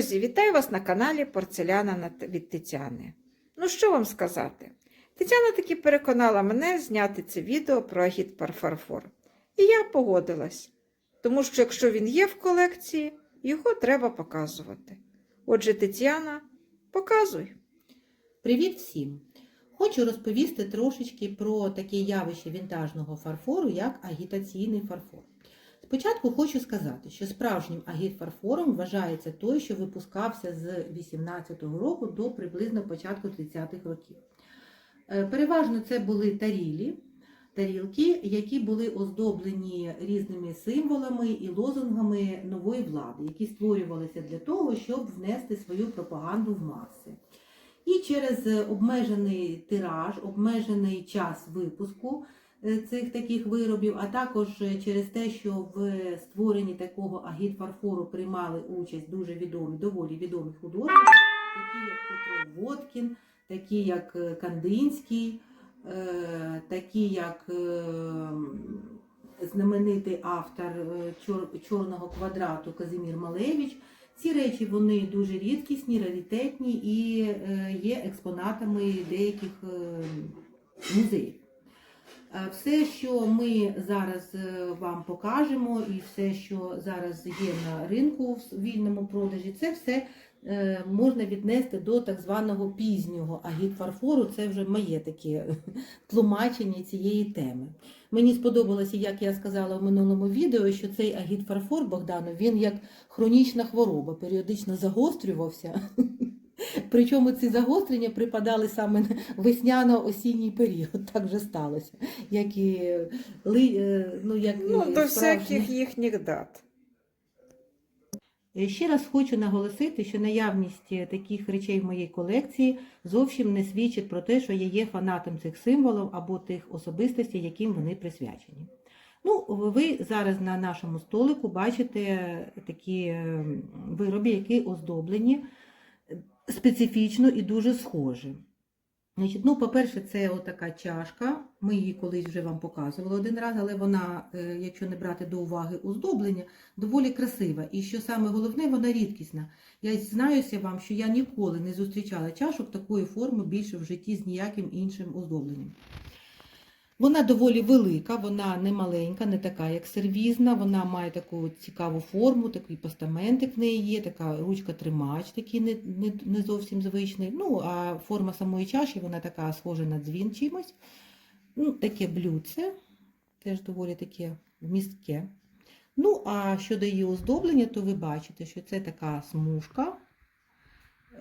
Друзі, вітаю вас на каналі Порцеляна від Тетяни. Ну, що вам сказати? Тетяна таки переконала мене зняти це відео про агіт фарфор. І я погодилась, тому що якщо він є в колекції, його треба показувати. Отже, Тетяна, показуй. Привіт всім! Хочу розповісти трошечки про таке явище вінтажного фарфору, як агітаційний фарфор. Спочатку хочу сказати, що справжнім агітфарфором вважається той, що випускався з 18-го року до приблизно початку 30-х років. Е, Переважно це були тарілі, тарілки, які були оздоблені різними символами і лозунгами нової влади, які створювалися для того, щоб внести свою пропаганду в маси. І через обмежений тираж, обмежений час випуску цих таких виробів, а також через те, що в створенні такого агітфарфору приймали участь дуже відомі, доволі відомі художники, такі як Петро Водкін, такі як е, Кандинський, е, такі як е, знаменитий автор е, Чорного квадрату Казимір Малевич. Ці речі вони дуже рідкісні, раритетні і е, є експонатами деяких е, музеїв. Е, Все, що ми зараз е, вам покажемо, і все, що зараз є на ринку в вільному продажі, це все е, можна віднести до так званого пізнього агітфарфору. Це вже моє таке тлумачення цієї теми. Мені сподобалося, як я сказала в минулому відео, що цей агітфарфор Богдану він як хронічна хвороба, періодично загострювався. Причому ці загострення припадали саме на весняно-осінній період, так вже сталося. Як і, е, ну, як Ну, і до всяких їхніх дат. Е, Ще раз хочу наголосити, що наявність е, таких речей в моїй колекції зовсім не свідчить про те, що я є фанатом цих символів або тих особистостей, яким вони присвячені. Ну, ви зараз на нашому столику бачите такі е, вироби, які оздоблені специфічно і дуже схоже. Значить, ну, по-перше, це отака чашка. Ми її колись вже вам показували один раз, але вона, е, якщо не брати до уваги оздоблення, доволі красива. І що саме головне, вона рідкісна. Я знаюся вам, що я ніколи не зустрічала чашок такої форми більше в житті з ніяким іншим оздобленням. Вона доволі велика, вона не маленька, не така, як сервізна. Вона має таку цікаву форму, такий постаментик в неї є, така ручка-тримач, такий не, не, не зовсім звичний. Ну, а форма самої чаші, вона така схожа на дзвін чимось. Ну, таке блюдце, теж доволі таке вмістке. Ну, а щодо її оздоблення, то ви бачите, що це така смужка.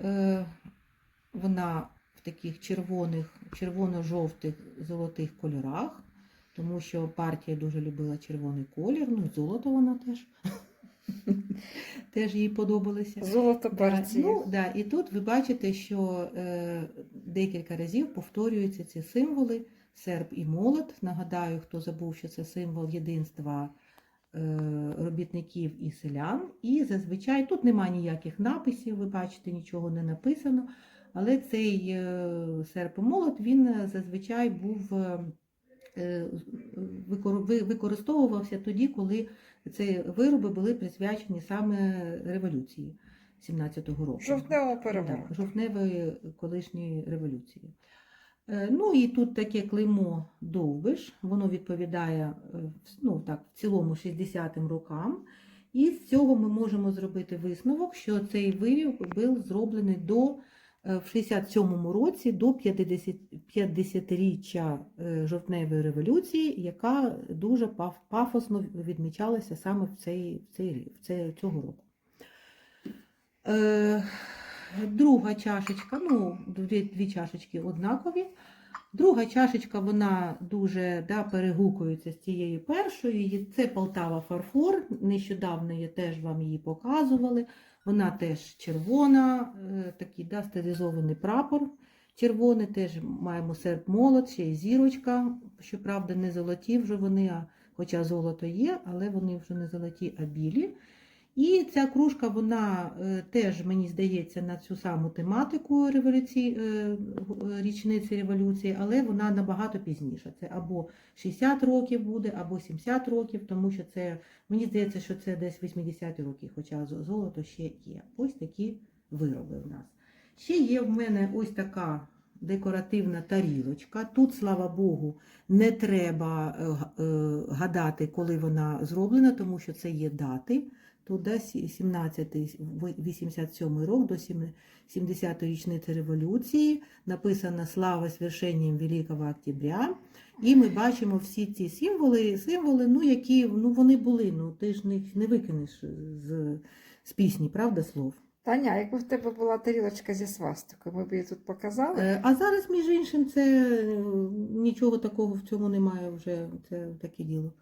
Е, вона таких червоних, червоно-жовтих золотих кольорах, тому що партія дуже любила червоний колір, ну і золото вона теж. Теж їй подобалося. Золото Да, ну, да, і тут ви бачите, що е, декілька разів повторюються ці символи серп і молот. Нагадаю, хто забув, що це символ єдинства е, робітників і селян. І зазвичай тут немає ніяких написів, ви бачите, нічого не написано. Але цей е, серп молот він е, зазвичай був е, викор- ви- використовувався тоді, коли ці вироби були присвячені саме революції 17-го року. Жовтневого Так, жовтневої колишньої революції. Ну і тут таке клеймо довбиш, воно відповідає ну, так, в цілому 60-м рокам. І з цього ми можемо зробити висновок, що цей виріб був зроблений до в 67-му році до 50 50-річчя е, жовтневої революції, яка дуже пафосно відмічалася саме в цей, в цей, в цей, цього року. Е, Друга чашечка, ну, дві, дві чашечки однакові. Друга чашечка, вона дуже да, перегукується з цією першою. Це Полтава фарфор. Нещодавно я теж вам її показували. Вона теж червона, е, такий да, стилізований прапор. Червоний, теж маємо серп молот, ще й зірочка. Щоправда, не золоті вже вони, а, хоча золото є, але вони вже не золоті, а білі. І ця кружка, вона е, теж, мені здається, на цю саму тематику революції, е, річниці революції, але вона набагато пізніша. Це або 60 років буде, або 70 років, тому що це, мені здається, що це десь 80-ті роки, хоча золото ще є. Ось такі вироби в нас. Ще є в мене ось така декоративна тарілочка. Тут, слава Богу, не треба е, е, гадати, коли вона зроблена, тому що це є дати. Тут да, 17-87 рок до 70-ї річниці революції написано Слава свершенням Великого Октября. І ми бачимо всі ці символи, символи, ну які ну, вони були. Ну ти ж їх не викинеш з, з пісні, правда, слов. Таня, якби в тебе була тарілочка зі свастикою, ми б її тут показали. Е, А зараз, між іншим, це е, нічого такого в цьому немає вже. Це таке діло.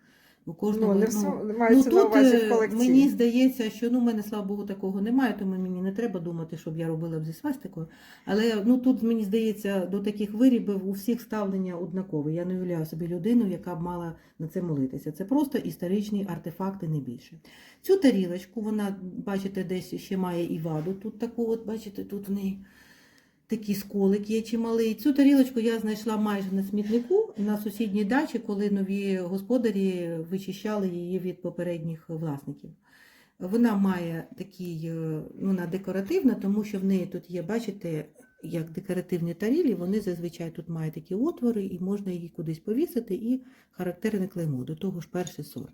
У кожного ну, не ну, Ну, мається на тут увазі е, в колекції. мені здається, що ну, в мене, слава Богу, такого немає, тому мені не треба думати, щоб я робила б зі свастикою. Але ну, тут, мені здається, до таких вирібів у всіх ставлення однакове. Я не уявляю собі людину, яка б мала на це молитися. Це просто історичні артефакти, не більше. Цю тарілочку, вона, бачите, десь ще має і ваду. Тут таку, от, бачите, тут в неї такий сколик є чималий. Цю тарілочку я знайшла майже на смітнику на сусідній дачі, коли нові господарі вичищали її від попередніх власників. Вона має такий, е, ну, вона декоративна, тому що в неї тут є, бачите, як декоративні тарілі, вони зазвичай тут мають такі отвори, і можна її кудись повісити, і характерне клеймо, до того ж перший сорт.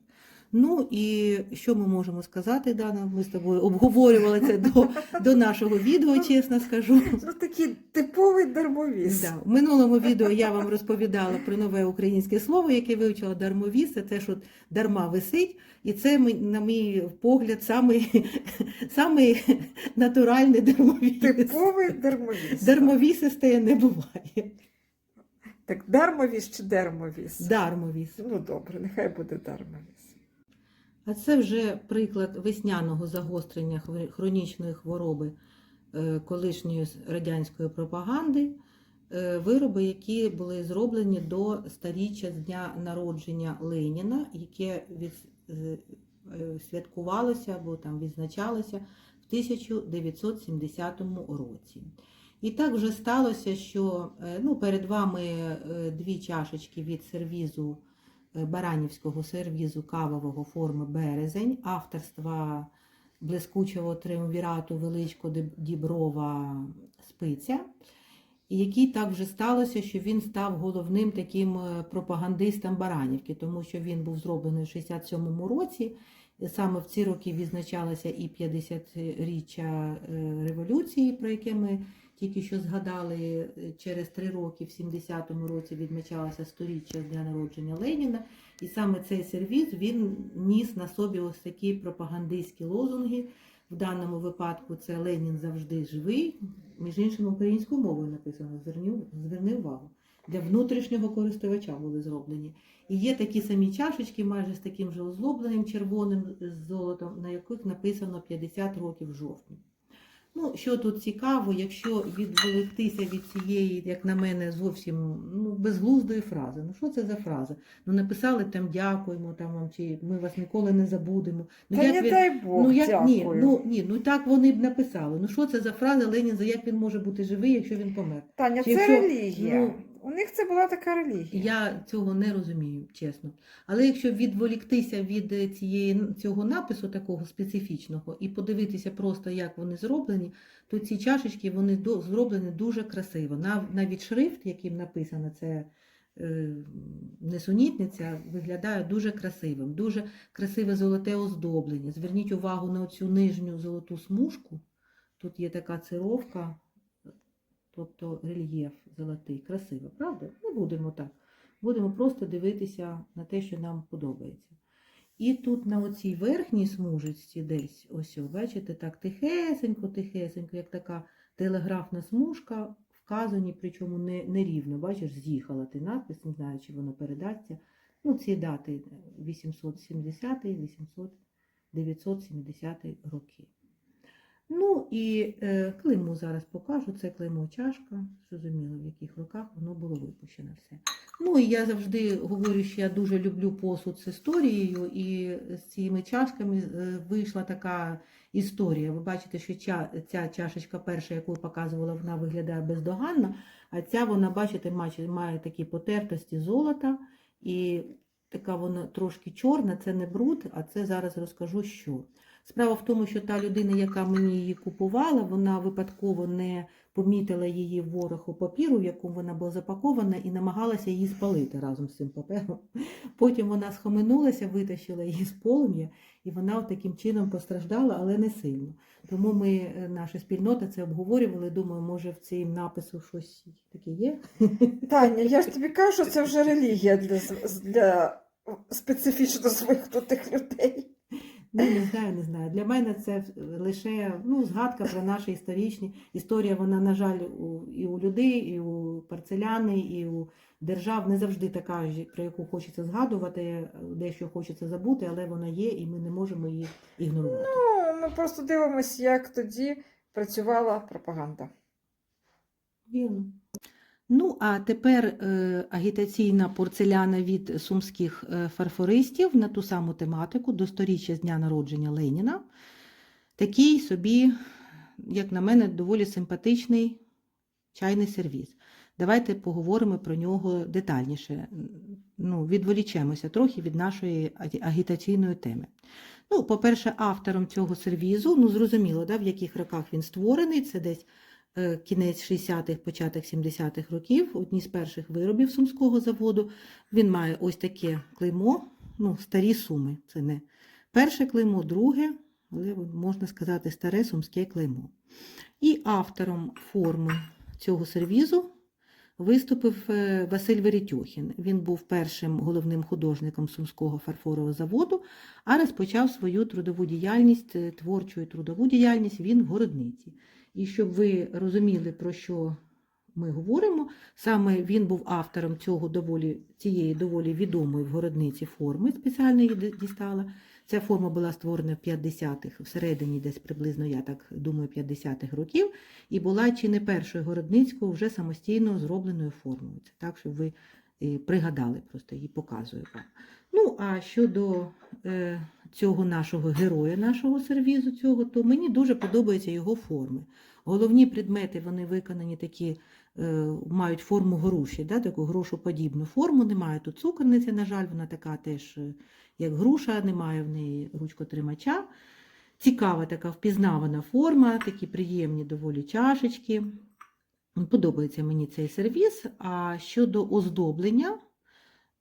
Ну і що ми можемо сказати, Дана? Ми з тобою обговорювали це до, до нашого відео, чесно скажу. Ну, такий типовий дармовіз. Да. В минулому відео я вам розповідала про нове українське слово, яке вивчила дармовіс. Це те, що дарма висить, і це, на мій погляд, самий, самий натуральний дармовіс. Типовий дармовіз. Дармовісисте не буває. Так, дармовіз чи дермовіз? Дармовіс. Ну добре, нехай буде дармовіз. А це вже приклад весняного загострення хронічної хвороби е, колишньої радянської пропаганди. Е, Вироби, які були зроблені до старіччя з дня народження Леніна, яке від, е, святкувалося або там відзначалося в 1970 році. І так вже сталося, що ну, перед вами дві чашечки від сервізу Баранівського сервізу кавового форми Березень, авторства блискучого триумвірату Величко Діброва Спиця. Який так вже сталося, що він став головним таким е, пропагандистом Баранівки, тому що він був зроблений в 67-му році. Саме в ці роки відзначалося і 50-річчя е, революції, про яке ми тільки що згадали. Е, Через три роки, в 70-му році, відмічалося сторіччя з дня народження Леніна. І саме цей сервіз він ніс на собі ось такі пропагандистські лозунги. В даному випадку це Ленін завжди живий. Між іншим, українською мовою написано, зверни, увагу. Для внутрішнього користувача були зроблені. І є такі самі чашечки, майже з таким же озлобленням червоним золотом, на яких написано 50 років в жовтні. Ну, що тут цікаво, якщо відволіктися від цієї, як на мене, зовсім ну, безглуздої фрази. Ну що це за фраза? Ну написали там дякуємо, там вам чи ми вас ніколи не забудемо. Ну, Та як не він- дай Бог, ну, як, дякую. ні, ну, ні, ну так вони б написали. Ну що це за фраза Ленін, за як він може бути живий, якщо він помер? Таня, чи це якщо- релігія. ну, У них це була така релігія. Я цього не розумію, чесно. Але якщо відволіктися від е, цієї, цього напису такого специфічного і подивитися просто, як вони зроблені, то ці чашечки вони зроблені дуже красиво. Нав- Навіть шрифт, яким написано, це е, несунітниця, виглядає дуже красивим. Дуже красиве золоте оздоблення. Зверніть увагу на цю нижню золоту смужку. Тут є така цировка, тобто рельєф золотий, красиво, правда? Не будемо так. Будемо просто дивитися на те, що нам подобається. І тут на оцій верхній смужечці десь, ось, бачите, так тихесенько, тихесенько, як така телеграфна смужка, вказані, причому не, не. Бачиш, з'їхала ти надпис, не знаю, чи воно передасться. Ну, ці дати 870 800 970 роки. Ну і е, клеймо зараз покажу. Це клеймо чашка. Зрозуміло, в яких роках воно було випущено все. Ну і я завжди говорю, що я дуже люблю посуд з історією, і з цими чашками е, вийшла така історія. Ви бачите, що ця чашечка перша, яку я показувала, вона виглядає бездоганно, а ця вона, бачите, має такі потертості золота, і така вона трошки чорна, це не бруд, а це зараз розкажу, що. Справа в тому, що та людина, яка мені її купувала, вона випадково не помітила її вороху папіру, в якому вона була запакована, і намагалася її спалити разом з цим папером. Потім вона схаменулася, витащила її з полум'я, і вона таким чином постраждала, але не сильно. Тому ми, е, наша спільнота, це обговорювали. Думаю, може в цим напису щось таке є. Таня, я ж тобі кажу, це вже релігія для, для специфічно звикнутих людей. Ну, не знаю, не знаю. Для мене це лише ну, згадка про наші історичні. Історія, вона, на жаль, у, і у людей, і у порцеляни, і у держав не завжди така, про яку хочеться згадувати, дещо хочеться забути, але вона є, і ми не можемо її ігнорувати. Ну, ми просто дивимося, як тоді працювала пропаганда. Вірно. Ну, а тепер е, агітаційна порцеляна від сумських е, фарфористів на ту саму тематику до сторіччя з дня народження Леніна. Такий собі, як на мене, доволі симпатичний чайний сервіз. Давайте поговоримо про нього детальніше. Ну, відволічемося трохи від нашої агітаційної теми. Ну, по-перше, автором цього сервізу, ну, зрозуміло, да, в яких роках він створений, це десь кінець 60-х, початок 70-х років, одні з перших виробів сумського заводу. Він має ось таке клеймо, ну, старі суми. Це не перше клеймо, друге, але можна сказати старе сумське клеймо. І автором форми цього сервізу виступив е, Василь Веретьохін. Він був першим головним художником Сумського фарфорового заводу, а розпочав свою трудову діяльність, е, творчу трудову діяльність він в городниці. І щоб ви розуміли, про що ми говоримо, саме він був автором цього доволі, цієї доволі відомої в городниці форми, спеціально її дістала. Ця форма була створена в 50-х, всередині десь приблизно, я так думаю, 50-х років, і була чи не першою городницькою вже самостійно зробленою формою. Це так, щоб ви е, пригадали, просто її показую вам. Ну, а щодо е, цього нашого героя, нашого сервізу, цього, то мені дуже подобаються його форми. Головні предмети вони виконані такі, е, мають форму груші, да, таку грошоподібну форму. Немає тут цукерниці, на жаль, вона така теж, е, як груша, немає в неї ручкотримача. Цікава така впізнавана форма, такі приємні доволі чашечки. Подобається мені цей сервіс. А щодо оздоблення,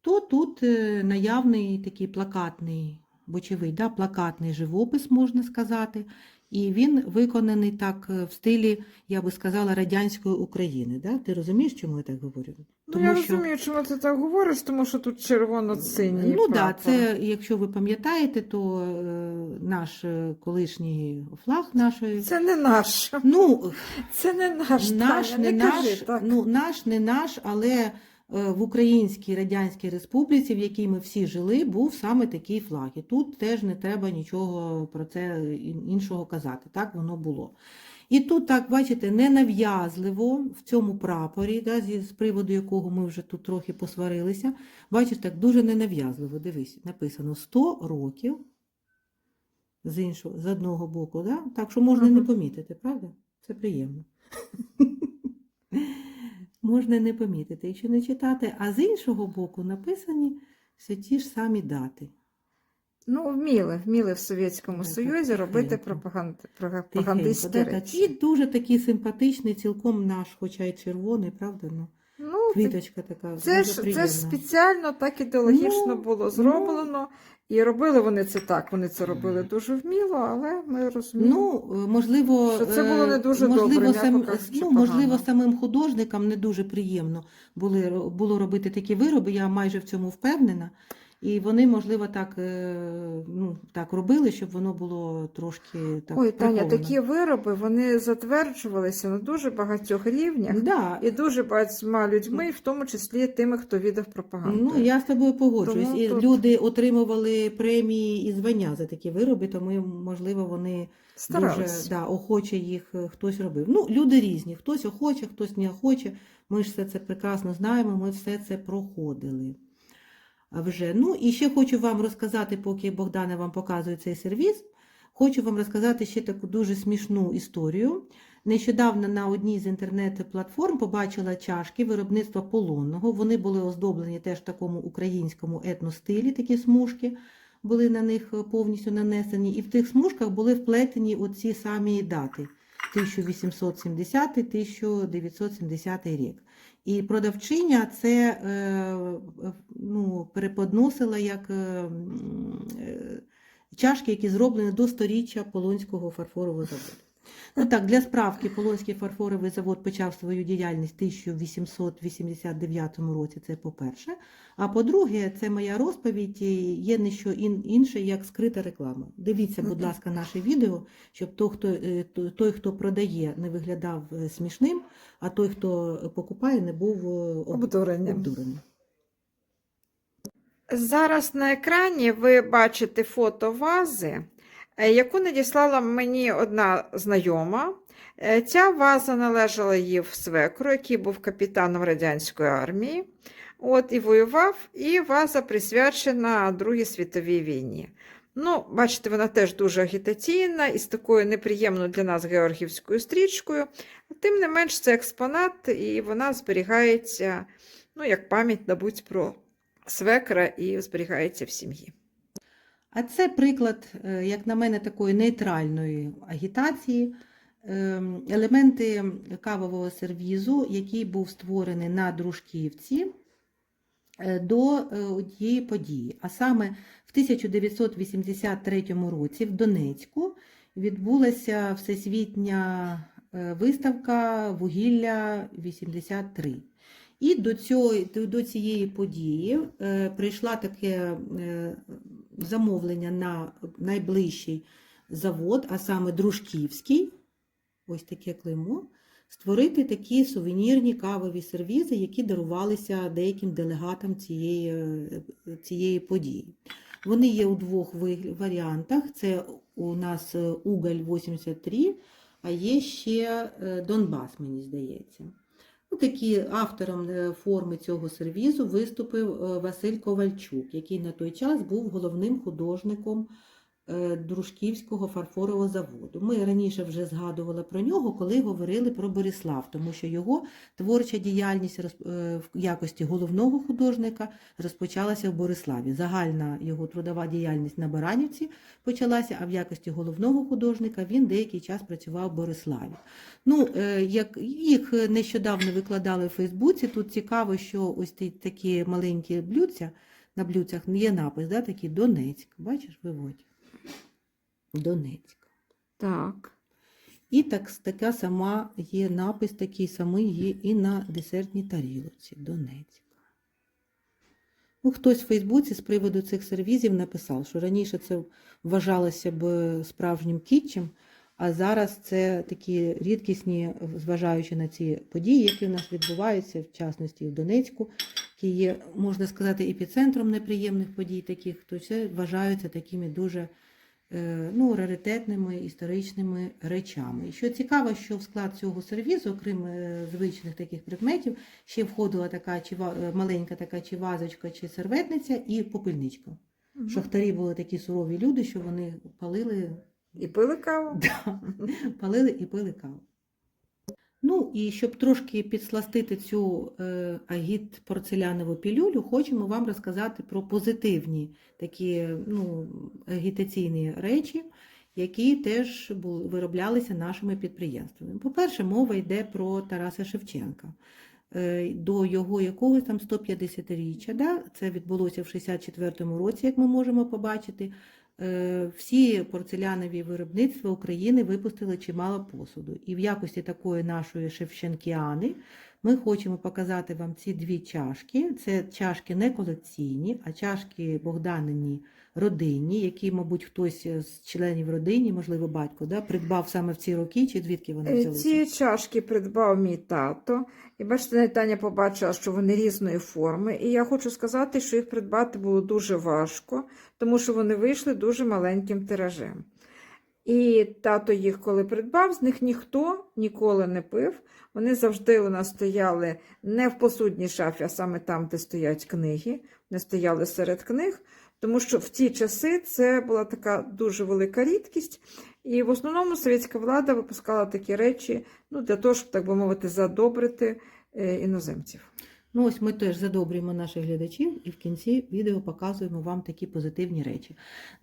то тут е, наявний такий плакатний, бочевий, да, плакатний живопис, можна сказати. І він виконаний так е, в стилі, я би сказала, радянської України. Да? Ти розумієш, чому я так говорю? Ну, я розумію, чому ти так говориш, тому що тут червоно-синій. Ну так, да, це, якщо ви пам'ятаєте, то е, наш е, колишній флаг нашої. Це не наш. Ну, Це не наш. наш, Таня, не не наш, так. ну, наш, не наш, але в Українській Радянській Республіці, в якій ми всі жили, був саме такий флаг. І тут теж не треба нічого про це іншого казати. Так воно було. І тут, так, бачите, ненав'язливо в цьому прапорі, да, з приводу якого ми вже тут трохи посварилися. Бачиш, так дуже ненав'язливо. Дивись, написано 100 років з іншого, з одного боку, да? так що можна не помітити, правда? Це приємно. можна не помітити, якщо не читати, а з іншого боку написані все ті ж самі дати. Ну, вміли, вміли в Совєтському Так, Союзі робити пропаганд... Тихенько, пропагандистські так. речі. І дуже такий симпатичний, цілком наш, хоча й червоний, правда? Ну, квіточка така. це ж, це ж спеціально так ідеологічно Ну, було зроблено. І робили вони це так. Вони це робили дуже вміло, але ми розуміємо. Ну, е, можливо, Що це було не е, дуже можливо, добре, сам, кажучи, ну, можливо, самим художникам не дуже приємно були, було робити такі вироби, я майже в цьому впевнена. І вони, можливо, так, е, ну, так робили, щоб воно було трошки так. Ой, Таня, такі вироби вони затверджувалися на дуже багатьох рівнях Да. і дуже багатьма людьми, в тому числі тими, хто віддав пропаганду. Ну, я з тобою погоджуюсь. Тому І тут- люди отримували премії і звання за такі вироби, тому, можливо, вони Старались. дуже да, охоче їх е, хтось робив. Ну, люди різні, хтось охоче, хтось не охоче. Ми ж все це прекрасно знаємо, ми все це проходили. Вже. Ну, і ще хочу вам розказати, поки Богдана вам показує цей сервіс, хочу вам розказати ще таку дуже смішну історію. Нещодавно на одній з інтернет-платформ побачила чашки виробництва полонного. Вони були оздоблені теж в такому українському етностилі, такі смужки були на них е, повністю нанесені. І в тих смужках були вплетені оці самі дати 1870-1970 рік. І продавчиня це е, ну, переподносила як е, е, чашки, які зроблені до сторіччя Полонського фарфорового заводу. Ну так, для справки Полонський фарфоровий завод почав свою діяльність в 1889 році, це по-перше. А по-друге, це моя розповідь, є не що ін- інше, як скрита реклама. Дивіться, будь ласка, наше відео, щоб той, хто, е, той, хто продає, не виглядав е, смішним, а той, хто покупає, не був е, об- обдурений. Зараз на екрані ви бачите фото вази, яку надіслала мені одна знайома. Е, Ця ваза належала їй в свекру, який був капітаном радянської армії. От і воював, і ваза присвячена Другій світовій війні. Ну, бачите, вона теж дуже агітаційна і з такою неприємною для нас георгівською стрічкою. Тим не менш, це експонат, і вона зберігається, ну, як пам'ять, мабуть, про свекра і зберігається в сім'ї. А це приклад, е, як на мене, такої нейтральної агітації. Ем, Елементи кавового сервізу, який був створений на Дружківці е, до е, однієї події. А саме в 1983 році в Донецьку відбулася всесвітня виставка вугілля 83. І до, цієї події прийшла таке замовлення на найближчий завод, а саме Дружківський, ось таке клеймо, створити такі сувенірні кавові сервізи, які дарувалися деяким делегатам цієї, е, цієї події. Вони є у двох варіантах. Це у нас е, Уголь 83, а є ще е, Донбас, мені здається. Ну, такі автором е, форми цього сервізу виступив е, Василь Ковальчук, який на той час був головним художником Дружківського фарфорового заводу. Ми раніше вже згадували про нього, коли говорили про Борислав, тому що його творча діяльність е, в якості головного художника розпочалася в Бориславі. Загальна його трудова діяльність на Баранівці почалася, а в якості головного художника він деякий час працював в Бориславі. Ну, е, як їх нещодавно викладали в Фейсбуці, тут цікаво, що ось такі маленькі блюдця, на блюдцях є напис, да, такий Донецьк. Бачиш, виводь. Донецьк. Так. І так, така сама є напис, такий самий є і на десертній тарілоці Донецьк. Ну, хтось в Фейсбуці з приводу цих сервізів написав, що раніше це вважалося б справжнім кітчем, а зараз це такі рідкісні, зважаючи на ці події, які в нас відбуваються, в частності в Донецьку, які є, можна сказати, епіцентром неприємних подій таких, то це вважаються такими дуже ну, раритетними історичними речами. І що цікаво, що в склад цього сервізу, окрім е, звичних таких предметів, ще входила така чи е, маленька така чи вазочка, чи серветниця і попильничка. Угу. Шахтарі були такі сурові люди, що вони палили І пили каву? Да, палили і пили каву. Ну і щоб трошки підсластити цю е, агіт порцелянову пілюлю, хочемо вам розказати про позитивні такі ну, агітаційні речі, які теж були, вироблялися нашими підприємствами. По-перше, мова йде про Тараса Шевченка. Е, До його якогось там 150-річчя, да? це відбулося в 64-му році, як ми можемо побачити. Е, Всі порцелянові виробництва України випустили чимало посуду. І в якості такої нашої шевченкіани ми хочемо показати вам ці дві чашки. Це чашки не колекційні, а чашки Богданині родинні, які, мабуть, хтось з членів родини, можливо, батько, да, придбав саме в ці роки, чи звідки вони Е, взялися? Ці чашки придбав мій тато. І бачите, Таня побачила, що вони різної форми. І я хочу сказати, що їх придбати було дуже важко, тому що вони вийшли дуже маленьким тиражем. І тато їх, коли придбав, з них ніхто ніколи не пив. Вони завжди у нас стояли не в посудній шафі, а саме там, де стоять книги. Вони стояли серед книг, тому що в ті часи це була така дуже велика рідкість. І в основному совєтська влада випускала такі речі ну, для того, щоб, так би мовити, задобрити е, іноземців. Ну, ось ми теж задобрюємо наших глядачів і в кінці відео показуємо вам такі позитивні речі.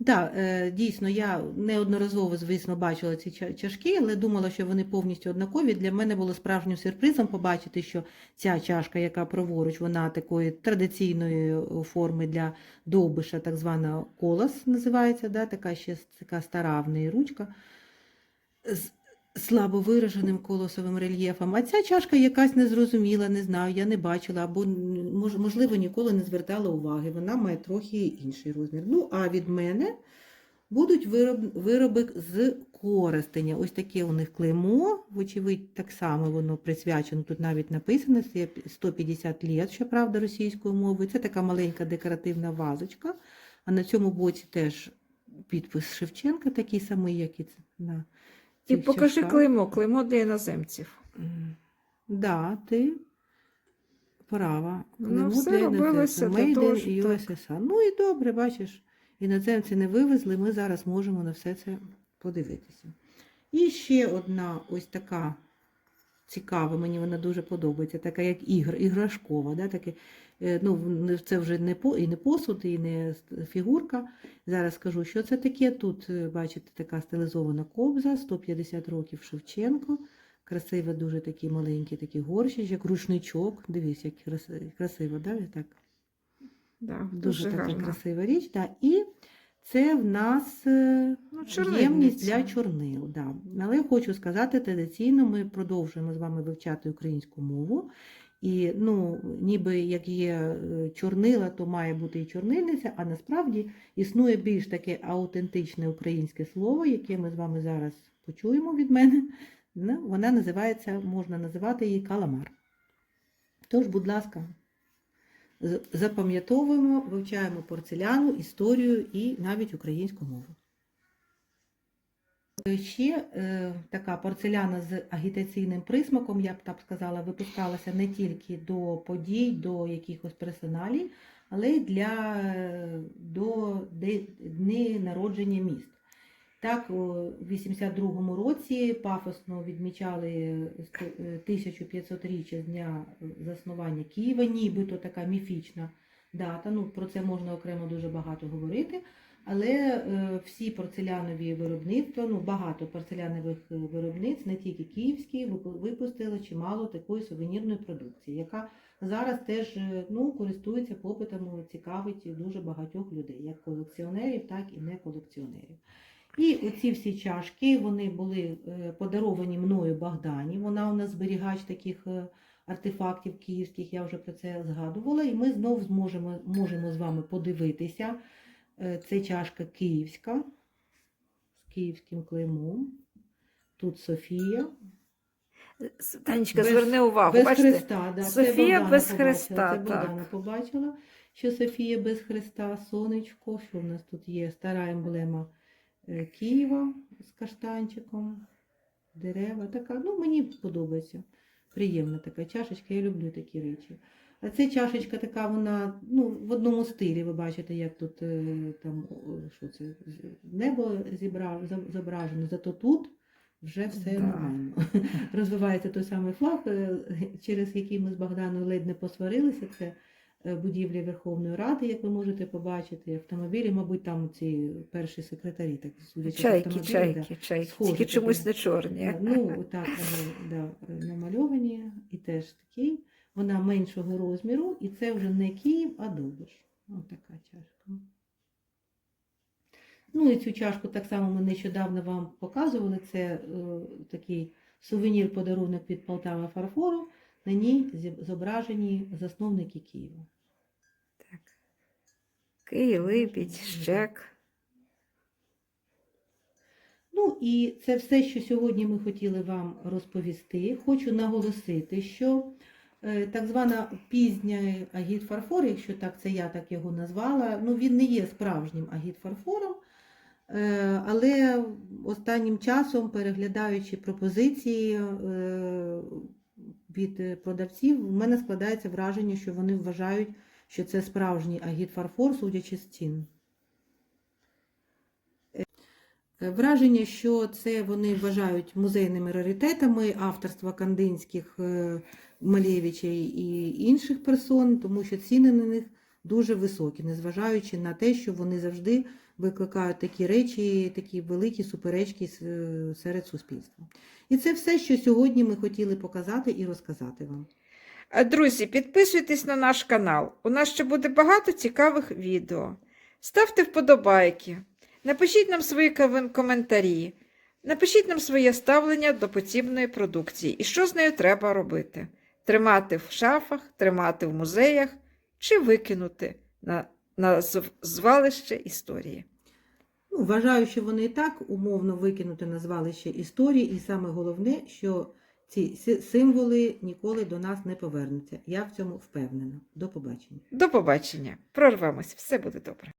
Так, е, дійсно, я неодноразово, звісно, бачила ці чашки, але думала, що вони повністю однакові. Для мене було справжнім сюрпризом побачити, що ця чашка, яка праворуч, вона такої традиційної е, форми для довбиша, так звана колос називається, да, така ще така стара в неї ручка. З слабо вираженим колосовим рельєфом. А ця чашка якась незрозуміла, не знаю, я не бачила, або можливо ніколи не звертала уваги. Вона має трохи інший розмір. Ну, а від мене будуть вироб, вироби з користення. Ось таке у них клеймо, вочевидь, так само воно присвячено. Тут навіть написано це 150 літ, щоправда, російською мовою. Це така маленька декоративна вазочка. А на цьому боці теж підпис Шевченка, такий самий, як і на І покажи чашках. клеймо, клеймо для іноземців. Да, ти права. Ну, все для робилося іноземців. для Made того, in щоб так. USSR. Ну і добре, бачиш, іноземці не вивезли, ми зараз можемо на все це подивитися. І ще одна ось така цікава, мені вона дуже подобається, така як ігр, іграшкова. Да, таке, ну, це вже не, по, і не посуд, і не фігурка. Зараз скажу, що це таке. Тут, е, бачите, така стилізована кобза, 150 років Шевченко. Красиве, дуже такі маленькі такі горщик, як рушничок. Дивись, як красиво, да? так? Да, Дуже, дуже така красива річ. Да. І це в нас е, Ну, ємність для чорнил. Да. Але хочу сказати, традиційно ми продовжуємо з вами вивчати українську мову. І ну, ніби як є е, чорнила, то має бути і чорнильниця, а насправді існує більш таке аутентичне українське слово, яке ми з вами зараз почуємо від мене. Ну, Вона називається, можна називати її каламар. Тож, будь ласка, запам'ятовуємо, вивчаємо порцеляну, історію і навіть українську мову. Ще е, така порцеляна з агітаційним присмаком, я б так сказала, випускалася не тільки до подій, до якихось персоналій, але й для е, до дні народження міст. Так, у 82-му році пафосно відмічали е, сто- е, 1500-річчя з дня е, заснування Києва, нібито така міфічна дата. Ну, про це можна окремо дуже багато говорити. Але е, всі порцелянові виробництва, ну багато порцелянових е, виробництв, не тільки київські, випу- випустили чимало такої сувенірної продукції, яка зараз теж е, ну, користується попитом, цікавить дуже багатьох людей, як колекціонерів, так і не колекціонерів. І оці всі чашки вони були подаровані мною Богдані. Вона у нас зберігач таких артефактів київських, я вже про це згадувала. І ми знов зможемо можемо з вами подивитися. Е, Це чашка київська з київським клеймом. Тут Софія. Танечка, Без- зверни увагу, без бачите? Христа. Да, Софія Богдана без побачила, Христа, Це Богдана так. побачила, що Софія без Христа, сонечко. Що в нас тут є? Стара емблема е, Києва з каштанчиком, дерева. Така, ну мені подобається. Приємна така чашечка, я люблю такі речі. А це чашечка така, вона ну, в одному стилі, ви бачите, як тут е, там, що це, небо зібра, за- зображено, зато тут вже все Да. нормально. Розвивається той самий флаг, е, через який ми з Богданою ледь не посварилися. Це е, будівля Верховної Ради, як ви можете побачити, автомобілі, мабуть, там ці перші секретарі, так судячи з Чайки, да. чайки, чайки. Схоже Тільки чомусь не чорні. Ну, так, вони да, намальовані і теж такий. Вона меншого розміру, і це вже не Київ, а Довбиш. Ось така чашка. Ну і цю чашку так само ми нещодавно вам показували. Це е, такий сувенір подарунок від Полтава фарфору. На ній зображені засновники Києва. Так. Кий, липідь, щек. Ну і це все, що сьогодні ми хотіли вам розповісти. Хочу наголосити, що так звана пізня агіт фарфор, якщо так це я так його назвала, ну він не є справжнім агіт фарфором. Е, Але останнім часом, переглядаючи пропозиції е, від е, продавців, в мене складається враження, що вони вважають, що це справжній агіт фарфор, судячи з цін. Е, Враження, що це вони вважають музейними раритетами авторства Кандинських, е, Малєвича і інших персон, тому що ціни на них дуже високі, незважаючи на те, що вони завжди викликають такі речі, такі великі суперечки серед суспільства. І це все, що сьогодні ми хотіли показати і розказати вам. Друзі, підписуйтесь на наш канал. У нас ще буде багато цікавих відео. Ставте вподобайки. Напишіть нам свої коментарі. Напишіть нам своє ставлення до подібної продукції і що з нею треба робити: тримати в шафах, тримати в музеях чи викинути на, на звалище історії. Ну, вважаю, що вони і так умовно викинути на звалище історії, і саме головне, що ці символи ніколи до нас не повернуться. Я в цьому впевнена. До побачення. До побачення. Прорвемось, все буде добре.